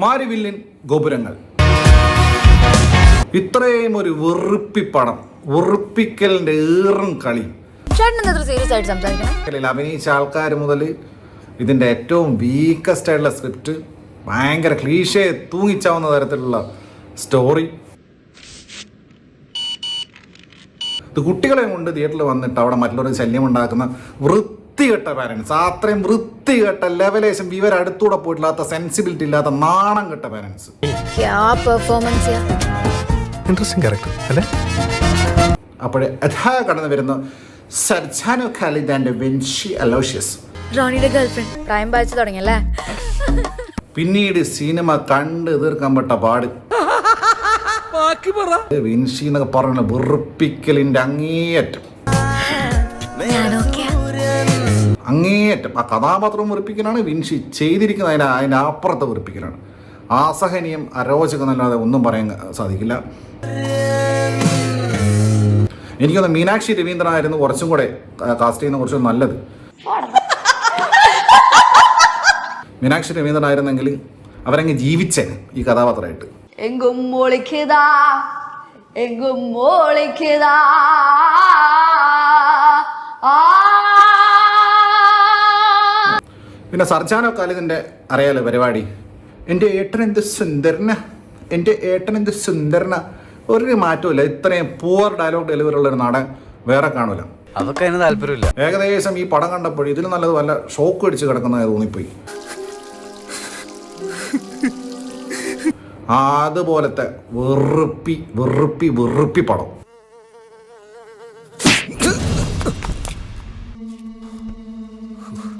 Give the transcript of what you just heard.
മാരിവില്ലിൻ ഗോപുരങ്ങൾ. ഇത്രയും ഒരു വെറുപ്പിപ്പടം വെറുപ്പിക്കലിന്റെ ഏറും കളി. അഭിനയിച്ച ആൾക്കാർ മുതൽ ഇതിന്റെ ഏറ്റവും വീക്കസ്റ്റ് ആയിട്ടുള്ള സ്ക്രിപ്റ്റ് ഭയങ്കര ക്ലീഷേ തൂങ്ങിച്ചാവുന്ന തരത്തിലുള്ള സ്റ്റോറി ഇത് കുട്ടികളെ കൊണ്ട് തിയേറ്ററിൽ വന്നിട്ട് അവിടെ മറ്റുള്ളവർക്ക് ശല്യം ഉണ്ടാക്കുന്ന വൃത്തികെട്ട പാരൻസ് അത്രയും വൃത്തികെട്ട ലെവലേശം വിവരം അടുത്തൂടെ പോയിട്ടില്ലാത്ത സെൻസിബിലിറ്റി ഇല്ലാത്ത നാണം കെട്ട പാരൻസ് ഇൻട്രസ്റ്റിംഗ് ക്യാരക്ടർ അല്ലേ? അപ്പോഴേ അഥാ കടന്നു വരുന്ന സർജാനോ ഖാലിദ് ആൻഡ് വെൻഷി അലോഷ്യസ് റോണിയുടെ ഗേൾഫ്രണ്ട് പ്രായം പാലിച്ചു തുടങ്ങിയല്ലേ? പിന്നീട് സിനിമ കണ്ട് തീർക്കാൻ പെട്ട പാട്. വിൻഷി എന്നൊക്കെ പറഞ്ഞ വെറുപ്പിക്കലിന്റെ അങ്ങേയറ്റം. അങ്ങേയറ്റം. ആ കഥാപാത്രം വെറുപ്പിക്കലാണ് വിൻഷി ചെയ്തിരിക്കുന്ന അതിന് അതിന്റെ അപ്പുറത്തെ വെറുപ്പിക്കലാണ്. അസഹനീയം അരോചകം അല്ലാതെ ഒന്നും പറയാൻ സാധിക്കില്ല. എനിക്കൊന്ന് മീനാക്ഷി രവീന്ദ്രൻ ആയിരുന്നു കുറച്ചും കൂടെ കാസ്റ്റ് ചെയ്യുന്ന കുറച്ചും നല്ലത്. മീനാക്ഷി രവീന്ദ്രൻ രവീന്ദ്രനായിരുന്നെങ്കിൽ അവരങ്ങ് ജീവിച്ചേ ഈ കഥാപാത്രമായിട്ട്. എങ്കും എങ്കും പിന്നെ സർജാനോ കാലിദിന്റെ അറിയാലോ പരിപാടി? എന്റെ ഏട്ടൻ എന്ത് സുന്ദരന? എന്റെ ഏട്ടൻ എന്ത് സുന്ദരന? ഒരു മാറ്റമില്ല ഇത്രയും പൂവർ ഡയലോഗ് ഡെലിവറി ഉള്ള ഒരു നാടൻ വേറെ കാണൂല. അതൊക്കെ അതിന് താല്പര്യമില്ല. ഏകദേശം ഈ പടം കണ്ടപ്പോൾ ഇതിൽ നല്ലത് വല്ല ഷോക്ക് അടിച്ച് കിടക്കുന്നതായി തോന്നിപ്പോയി. അതുപോലത്തെ വെറുപ്പി വെറുപ്പി വെറുപ്പി പടം.